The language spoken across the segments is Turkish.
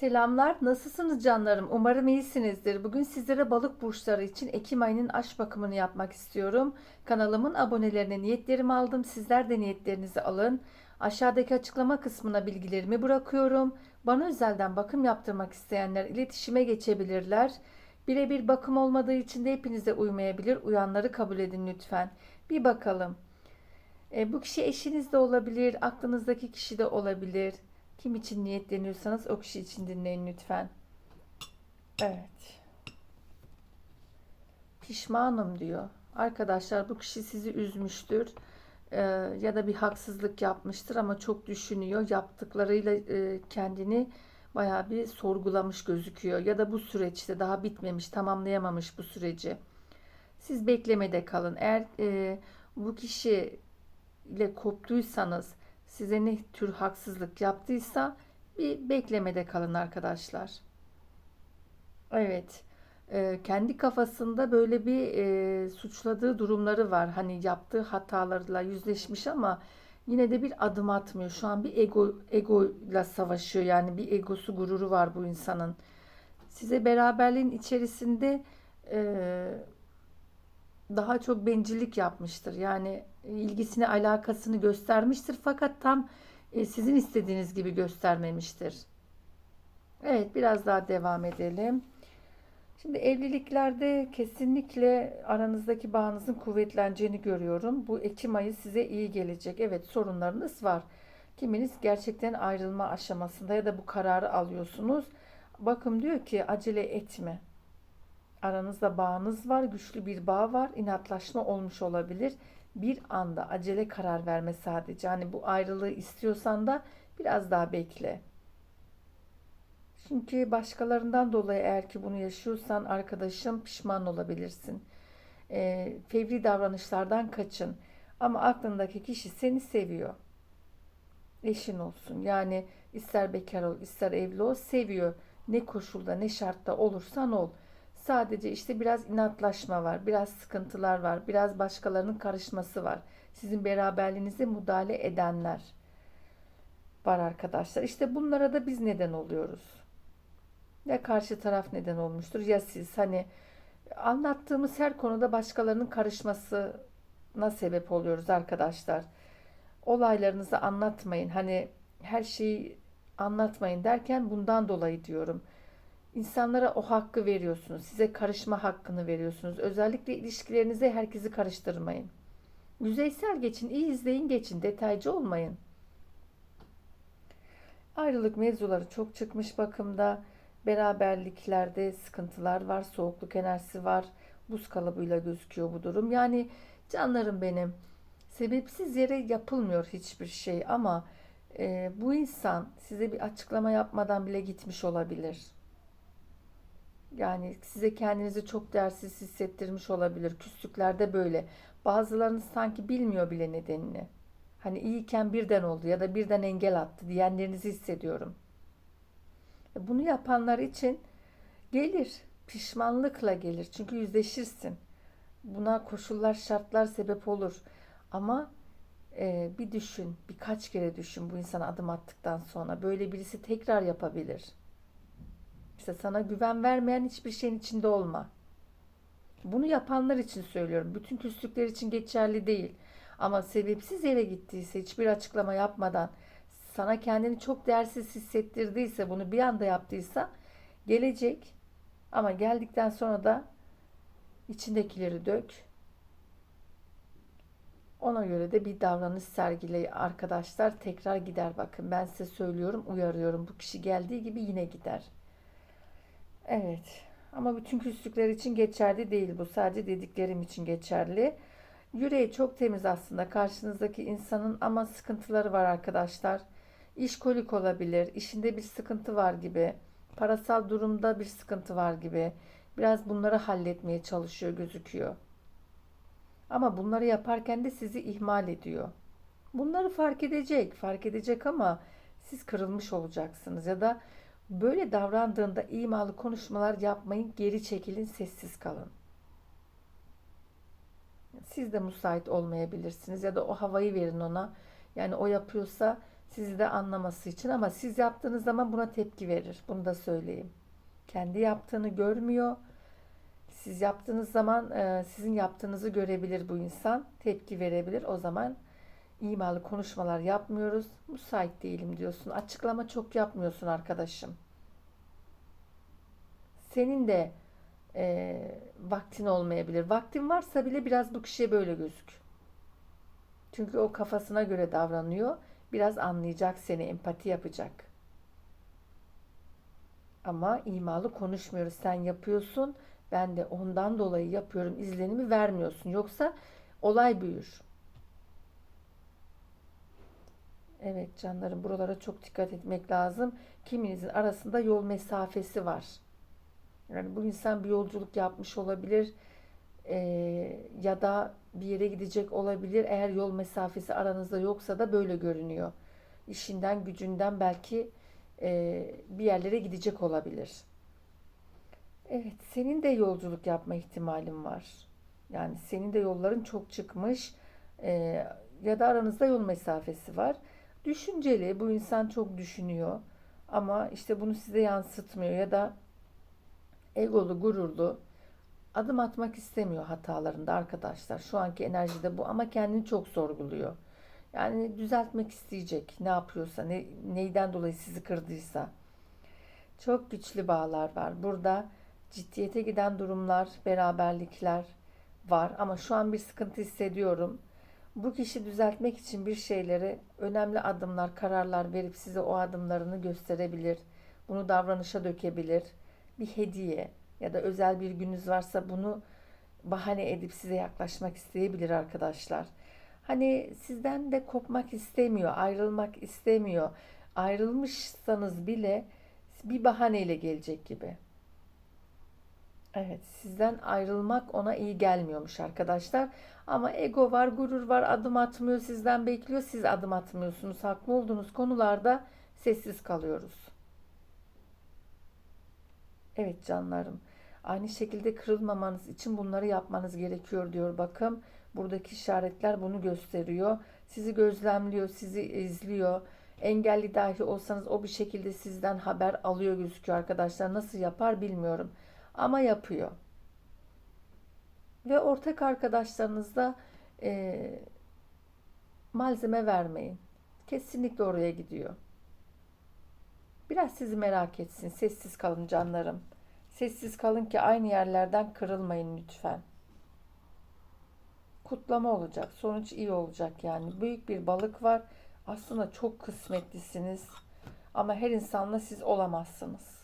Selamlar, nasılsınız canlarım? Umarım iyisinizdir. Bugün sizlere balık burçları için Ekim ayının aşk bakımını yapmak istiyorum. Kanalımın abonelerine niyetlerimi aldım. Sizler de niyetlerinizi alın. Aşağıdaki açıklama kısmına bilgilerimi bırakıyorum. Bana özelden bakım yaptırmak isteyenler iletişime geçebilirler. Birebir bakım olmadığı için de hepinize uymayabilir. Uyanları kabul edin lütfen. Bir bakalım. E, bu kişi eşiniz de olabilir, aklınızdaki kişi de olabilir. Kim için niyetleniyorsanız o kişi için dinleyin lütfen. Evet. Pişmanım diyor. Arkadaşlar bu kişi sizi üzmüştür. Ee, ya da bir haksızlık yapmıştır ama çok düşünüyor. Yaptıklarıyla e, kendini bayağı bir sorgulamış gözüküyor. Ya da bu süreçte daha bitmemiş, tamamlayamamış bu süreci. Siz beklemede kalın. Eğer e, bu kişi ile koptuysanız size ne tür haksızlık yaptıysa bir beklemede kalın arkadaşlar. Evet. e, kendi kafasında böyle bir e, suçladığı durumları var. Hani yaptığı hatalarla yüzleşmiş ama yine de bir adım atmıyor. Şu an bir ego egoyla savaşıyor. Yani bir egosu, gururu var bu insanın. Size beraberliğin içerisinde e, daha çok bencillik yapmıştır. Yani ilgisini, alakasını göstermiştir fakat tam e, sizin istediğiniz gibi göstermemiştir. Evet, biraz daha devam edelim. Şimdi evliliklerde kesinlikle aranızdaki bağınızın kuvvetleneceğini görüyorum. Bu Ekim ayı size iyi gelecek. Evet, sorunlarınız var. Kiminiz gerçekten ayrılma aşamasında ya da bu kararı alıyorsunuz. Bakın diyor ki acele etme. Aranızda bağınız var, güçlü bir bağ var, inatlaşma olmuş olabilir. Bir anda acele karar verme sadece. Hani bu ayrılığı istiyorsan da biraz daha bekle. Çünkü başkalarından dolayı eğer ki bunu yaşıyorsan arkadaşım pişman olabilirsin. E, fevri davranışlardan kaçın. Ama aklındaki kişi seni seviyor. Eşin olsun. Yani ister bekar ol, ister evli ol, seviyor. Ne koşulda, ne şartta olursan ol. Sadece işte biraz inatlaşma var, biraz sıkıntılar var, biraz başkalarının karışması var. Sizin beraberliğinize müdahale edenler var arkadaşlar. İşte bunlara da biz neden oluyoruz. Ya karşı taraf neden olmuştur ya siz. Hani anlattığımız her konuda başkalarının karışmasına sebep oluyoruz arkadaşlar. Olaylarınızı anlatmayın. Hani her şeyi anlatmayın derken bundan dolayı diyorum. İnsanlara o hakkı veriyorsunuz. Size karışma hakkını veriyorsunuz. Özellikle ilişkilerinize herkesi karıştırmayın. Yüzeysel geçin, iyi izleyin geçin, detaycı olmayın. Ayrılık mevzuları çok çıkmış bakımda. Beraberliklerde sıkıntılar var, soğukluk enerjisi var. Buz kalıbıyla gözüküyor bu durum. Yani canlarım benim, sebepsiz yere yapılmıyor hiçbir şey ama e, bu insan size bir açıklama yapmadan bile gitmiş olabilir. Yani size kendinizi çok değersiz hissettirmiş olabilir. Küslüklerde böyle. Bazılarınız sanki bilmiyor bile nedenini. Hani iyiyken birden oldu ya da birden engel attı diyenlerinizi hissediyorum. E, bunu yapanlar için gelir. Pişmanlıkla gelir. Çünkü yüzleşirsin. Buna koşullar, şartlar sebep olur. Ama e, bir düşün, birkaç kere düşün bu insana adım attıktan sonra. Böyle birisi tekrar yapabilir. İşte sana güven vermeyen hiçbir şeyin içinde olma. Bunu yapanlar için söylüyorum. Bütün küslükler için geçerli değil. Ama sebepsiz yere gittiyse, hiçbir açıklama yapmadan, sana kendini çok değersiz hissettirdiyse, bunu bir anda yaptıysa gelecek. Ama geldikten sonra da içindekileri dök. Ona göre de bir davranış sergile arkadaşlar. Tekrar gider bakın. Ben size söylüyorum, uyarıyorum. Bu kişi geldiği gibi yine gider. Evet. Ama bütün küslükler için geçerli değil bu. Sadece dediklerim için geçerli. Yüreği çok temiz aslında karşınızdaki insanın ama sıkıntıları var arkadaşlar. İşkolik olabilir, işinde bir sıkıntı var gibi, parasal durumda bir sıkıntı var gibi. Biraz bunları halletmeye çalışıyor gözüküyor. Ama bunları yaparken de sizi ihmal ediyor. Bunları fark edecek, fark edecek ama siz kırılmış olacaksınız ya da Böyle davrandığında imalı konuşmalar yapmayın, geri çekilin, sessiz kalın. Siz de müsait olmayabilirsiniz ya da o havayı verin ona. Yani o yapıyorsa Sizi de anlaması için ama siz yaptığınız zaman buna tepki verir. Bunu da söyleyeyim. Kendi yaptığını görmüyor. Siz yaptığınız zaman e, sizin yaptığınızı görebilir bu insan. Tepki verebilir. O zaman imalı konuşmalar yapmıyoruz. Müsait değilim diyorsun. Açıklama çok yapmıyorsun arkadaşım. Senin de e, vaktin olmayabilir. Vaktin varsa bile biraz bu kişiye böyle gözük. Çünkü o kafasına göre davranıyor. Biraz anlayacak seni, empati yapacak. Ama imalı konuşmuyoruz. Sen yapıyorsun, ben de ondan dolayı yapıyorum izlenimi vermiyorsun. Yoksa olay büyür. Evet canlarım buralara çok dikkat etmek lazım. Kiminizin arasında yol mesafesi var. Yani bu insan bir yolculuk yapmış olabilir Ee, ya da bir yere gidecek olabilir. Eğer yol mesafesi aranızda yoksa da böyle görünüyor. İşinden gücünden belki e, bir yerlere gidecek olabilir. Evet, senin de yolculuk yapma ihtimalin var. Yani senin de yolların çok çıkmış Ee, ya da aranızda yol mesafesi var. Düşünceli, bu insan çok düşünüyor ama işte bunu size yansıtmıyor ya da egolu, gururlu adım atmak istemiyor hatalarında arkadaşlar. Şu anki enerjide bu ama kendini çok sorguluyor. Yani düzeltmek isteyecek ne yapıyorsa, ne, neyden dolayı sizi kırdıysa. Çok güçlü bağlar var. Burada ciddiyete giden durumlar, beraberlikler var ama şu an bir sıkıntı hissediyorum. Bu kişi düzeltmek için bir şeyleri, önemli adımlar, kararlar verip size o adımlarını gösterebilir. Bunu davranışa dökebilir. Bir hediye ya da özel bir gününüz varsa bunu bahane edip size yaklaşmak isteyebilir arkadaşlar. Hani sizden de kopmak istemiyor, ayrılmak istemiyor. Ayrılmışsanız bile bir bahaneyle gelecek gibi. Evet, sizden ayrılmak ona iyi gelmiyormuş arkadaşlar. Ama ego var, gurur var, adım atmıyor, sizden bekliyor. Siz adım atmıyorsunuz. Haklı olduğunuz konularda sessiz kalıyoruz. Evet canlarım. Aynı şekilde kırılmamanız için bunları yapmanız gerekiyor diyor bakın. Buradaki işaretler bunu gösteriyor. Sizi gözlemliyor, sizi izliyor. Engelli dahi olsanız o bir şekilde sizden haber alıyor gözüküyor arkadaşlar. Nasıl yapar bilmiyorum. Ama yapıyor. Ve ortak arkadaşlarınızda e, malzeme vermeyin. Kesinlikle oraya gidiyor. Biraz sizi merak etsin. Sessiz kalın canlarım. Sessiz kalın ki aynı yerlerden kırılmayın lütfen. Kutlama olacak. Sonuç iyi olacak yani. Büyük bir balık var. Aslında çok kısmetlisiniz. Ama her insanla siz olamazsınız.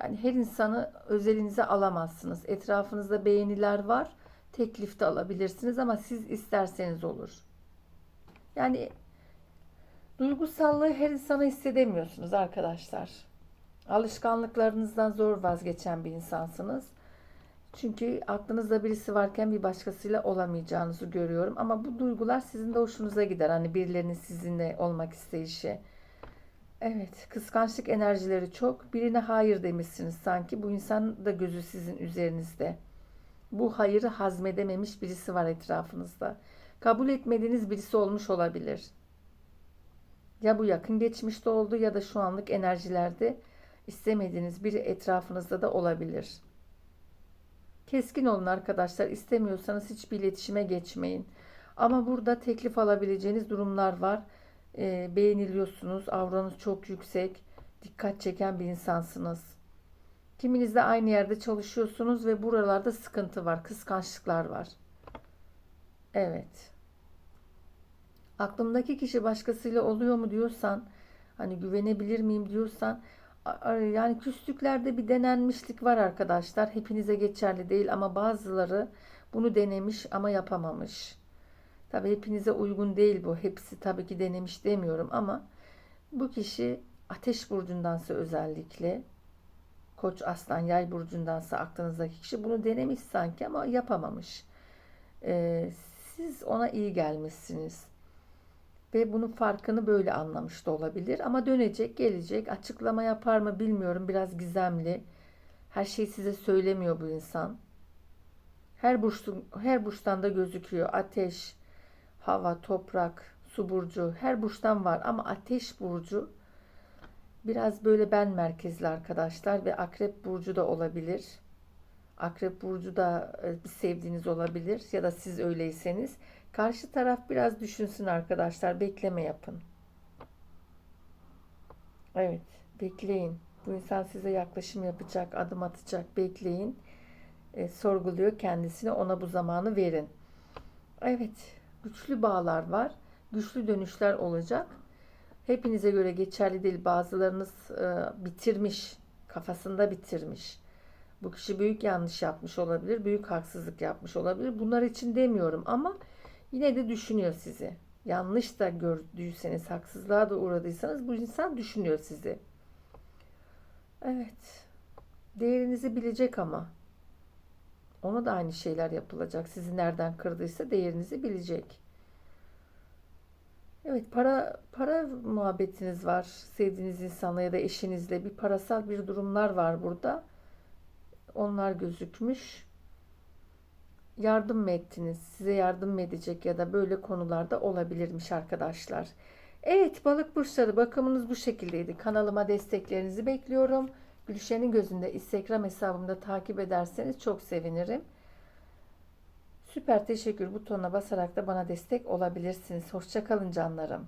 Yani her insanı özelinize alamazsınız. Etrafınızda beğeniler var. Teklif de alabilirsiniz ama siz isterseniz olur. Yani duygusallığı her insana hissedemiyorsunuz arkadaşlar. Alışkanlıklarınızdan zor vazgeçen bir insansınız. Çünkü aklınızda birisi varken bir başkasıyla olamayacağınızı görüyorum. Ama bu duygular sizin de hoşunuza gider. Hani birilerinin sizinle olmak isteyişi. Evet, kıskançlık enerjileri çok. Birine hayır demişsiniz sanki. Bu insan da gözü sizin üzerinizde. Bu hayırı hazmedememiş birisi var etrafınızda. Kabul etmediğiniz birisi olmuş olabilir. Ya bu yakın geçmişte oldu ya da şu anlık enerjilerde istemediğiniz biri etrafınızda da olabilir. Keskin olun arkadaşlar. İstemiyorsanız hiçbir iletişime geçmeyin. Ama burada teklif alabileceğiniz durumlar var. E, beğeniliyorsunuz. Avranız çok yüksek. Dikkat çeken bir insansınız. Kiminiz de aynı yerde çalışıyorsunuz ve buralarda sıkıntı var. Kıskançlıklar var. Evet. Aklımdaki kişi başkasıyla oluyor mu diyorsan, hani güvenebilir miyim diyorsan, yani küslüklerde bir denenmişlik var arkadaşlar. Hepinize geçerli değil ama bazıları bunu denemiş ama yapamamış. Tabi hepinize uygun değil bu. Hepsi tabii ki denemiş demiyorum ama bu kişi ateş burcundansa özellikle Koç, Aslan, Yay burcundansa aklınızdaki kişi bunu denemiş sanki ama yapamamış. Ee, siz ona iyi gelmişsiniz ve bunun farkını böyle anlamış da olabilir. Ama dönecek, gelecek, açıklama yapar mı bilmiyorum. Biraz gizemli. Her şeyi size söylemiyor bu insan. Her burçtan, her burçtan da gözüküyor. Ateş, hava, toprak, su burcu, her burçtan var ama ateş burcu biraz böyle ben merkezli arkadaşlar ve akrep burcu da olabilir. Akrep burcu da e, bir sevdiğiniz olabilir ya da siz öyleyseniz. Karşı taraf biraz düşünsün arkadaşlar. Bekleme yapın. Evet, bekleyin. Bu insan size yaklaşım yapacak, adım atacak. Bekleyin. E, sorguluyor kendisini. Ona bu zamanı verin. Evet, güçlü bağlar var. Güçlü dönüşler olacak. Hepinize göre geçerli değil. Bazılarınız e, bitirmiş, kafasında bitirmiş. Bu kişi büyük yanlış yapmış olabilir, büyük haksızlık yapmış olabilir. Bunlar için demiyorum ama yine de düşünüyor sizi. Yanlış da gördüyseniz, haksızlığa da uğradıysanız bu insan düşünüyor sizi. Evet. Değerinizi bilecek ama. Ona da aynı şeyler yapılacak. Sizi nereden kırdıysa değerinizi bilecek. Evet, para para muhabbetiniz var. Sevdiğiniz insanla ya da eşinizle bir parasal bir durumlar var burada. Onlar gözükmüş. Yardım mı ettiniz? Size yardım mı edecek ya da böyle konularda olabilirmiş arkadaşlar. Evet, balık burçları bakımınız bu şekildeydi. Kanalıma desteklerinizi bekliyorum. Gülşen'in gözünde Instagram hesabımda takip ederseniz çok sevinirim. Süper teşekkür butonuna basarak da bana destek olabilirsiniz. Hoşçakalın canlarım.